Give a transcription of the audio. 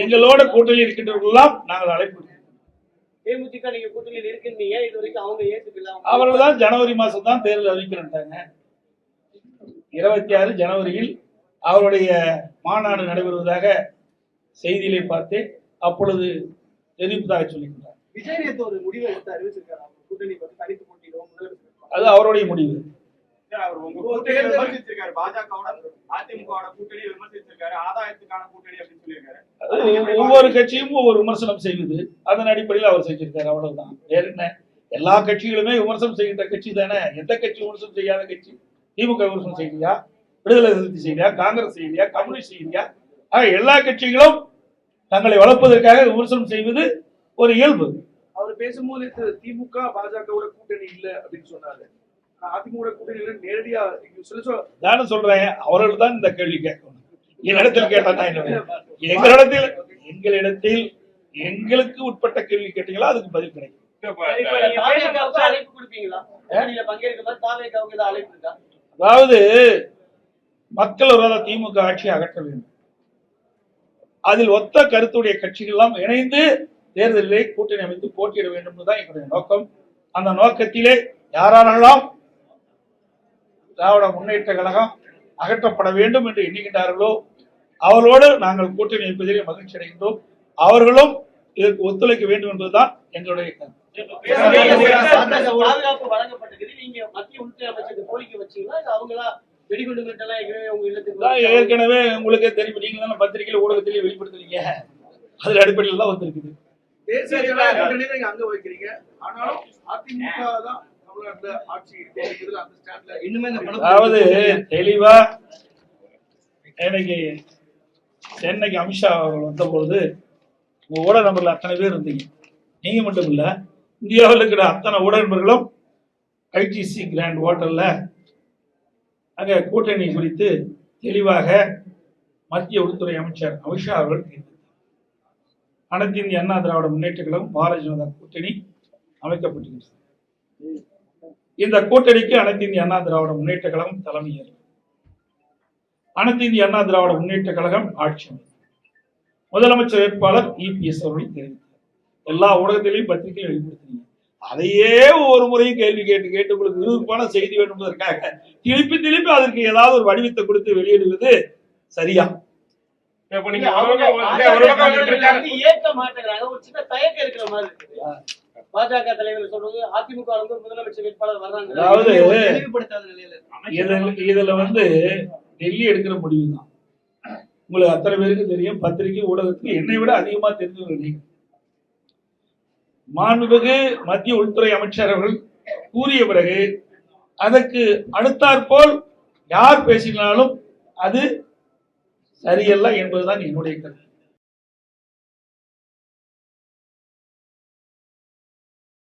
எங்களோட கூட்டணி இருக்கின்றவர்களெல்லாம் நாங்கள் அழைப்பு. தேமுதிக நீங்க கூட்டணியில் இருக்கின்றீங்க இது வரைக்கும் அவங்க அவங்க- அவர்கள் தான் ஜனவரி மாசம் தான் தேர்தல் அறிவிக்கிறாங்க இருபத்தி ஆறு ஜனவரியில் அவருடைய மாநாடு நடைபெறுவதாக செய்தியிலே பார்த்தேன். அப்பொழுது தெரிவிப்பதாக சொல்லியிருந்தார் விஜய் ஒரு முடிவை எடுத்து அறிவிச்சிருக்காரு அவங்க கூட்டணி பத்தி தனித்து முதலமைச்சர் அது அவருடைய முடிவு. அவர் உங்க பாஜகவோட ஒவ்வொரு கட்சியும் ஒவ்வொரு விமர்சனம் செய்வது அதன் அடிப்படையில் அவர் செஞ்சிருக்காரு. அவ்வளவுதான். வேற என்ன? எல்லா கட்சிகளுமே விமர்சனம் செய்கின்ற கட்சி தானே? எந்த கட்சி விமர்சனம் செய்யாத கட்சி? திமுக விமர்சனம் செய்யலையா? விடுதலை சிறுத்தை செய்யலையா? காங்கிரஸ் செய்யலையா? கம்யூனிஸ்ட் செய்யலையா? ஆக எல்லா கட்சிகளும் தங்களை வளர்ப்பதற்காக விமர்சனம் செய்வது ஒரு இயல்பு. அவர் பேசும்போது திமுக பாஜகவோட கூட்டணி இல்ல அப்படின்னு சொன்னாரு. அதிமுக நேரடியா நானும் சொல்றேன். அவர்கள் தான் இந்த கேள்வி கேட்கணும். என்னிடத்தில் கேட்டா எங்களிடத்தில் எங்களிடத்தில் எங்களுக்கு உட்பட்ட கேள்வி கேட்டீங்களா? அதுக்கு பதில் கிடைக்கும். அதாவது மக்கள் விரோத திமுக ஆட்சியை அகற்ற வேண்டும். அதில் ஒத்த கருத்துடைய கட்சிகள் எல்லாம் இணைந்து தேர்தலிலே கூட்டணி அமைத்து போட்டியிட வேண்டும் என்பதுதான் எங்களுடைய நோக்கம். அந்த நோக்கத்திலே யாரெல்லாம் திராவிட முன்னேற்ற கழகம் அகற்றப்பட வேண்டும் என்று எண்ணுகின்றார்களோ அவர்களோடு நாங்கள் கூட்டணி வைப்பதிலே மகிழ்ச்சி அடைகின்றோம். அவர்களும் இதற்கு ஒத்துழைக்க வேண்டும் என்பதுதான் எங்களுடைய கருத்து. பாதுகாப்பு வழங்கப்பட்டது நீங்க மத்திய உள்துறை அமைச்சருக்கு கோரிக்கை வச்சீங்களா? அவங்களா ஏற்கனவே உங்களுக்கே தெரியும். நீங்க தானே பத்திரிகையில ஊடகத்திலேயே வெளிப்படுத்துறீங்க. அதுல அடிப்படையில் தான் வந்திருக்குது. தேசிய அங்க வைக்கிறீங்க. ஆனாலும் அதிமுக தான் அதாவது தெளிவா இன்னைக்கு சென்னைக்கு அமித்ஷா அவர்கள் வந்தபோது உங்க ஊடக நம்பர்ல அத்தனை பேர் இருந்தீங்க. நீங்க மட்டும் இல்ல இந்தியாவில் இருக்கிற அத்தனை ஊடக ஐடிசி கிராண்ட் ஹோட்டல்ல அங்க கூட்டணி குறித்து தெளிவாக மத்திய உள்துறை அமைச்சர் அமித்ஷா அவர்கள் அனைத்து இந்திய அண்ணா திராவிட முன்னேற்ற கழகம் பாரதிய ஜனதா கூட்டணி அமைக்கப்பட்டிருக்கிறது. இந்த கூட்டணிக்கு அனைத்து இந்திய அண்ணா திராவிட முன்னேற்ற கழகம் தலைமையேற்கும் அனைத்து இந்திய அண்ணா திராவிட முன்னேற்ற கழகம் ஆட்சி முதலமைச்சர் வேட்பாளர் இபிஎஸ் அவர்கள் தெரிவித்தார். எல்லா ஊடகத்திலையும் பத்திரிகையும் வெளிப்படுத்தினீங்க. அதையே ஒரு முறையும் கேள்வி கேட்டு கேட்டு உங்களுக்கு விருப்பமான செய்தி வேண்டும் என்பதற்காக திருப்பி திருப்பி அதற்கு ஏதாவது ஒரு வடிவத்தை கொடுத்து வெளியிடுவது சரியா? ஏற்க மாட்டேங்கிறாங்க. ஒரு சின்ன தயக்கம் இருக்கிற மாதிரி பாஜக தலைவர் சொல்றது அதிமுக முதலமைச்சர் வேட்பாளர் வர்றாங்க. அதாவது இதுல வந்து டெல்லி எடுக்கிற முடிவு தான். உங்களுக்கு அத்தனை பேருக்கு தெரியும் பத்திரிகை ஊடகத்துக்கு என்னை விட அதிகமா தெரிஞ்சவங்க நீங்க. மாண்புமிகு மத்திய உள்துறை அமைச்சர் அவர்கள் கூறிய பிறகு அதற்கு அடுத்தாற்போல் யார் பேசினாலும் அது சரியல்ல என்பதுதான் என்னுடைய கருத்து.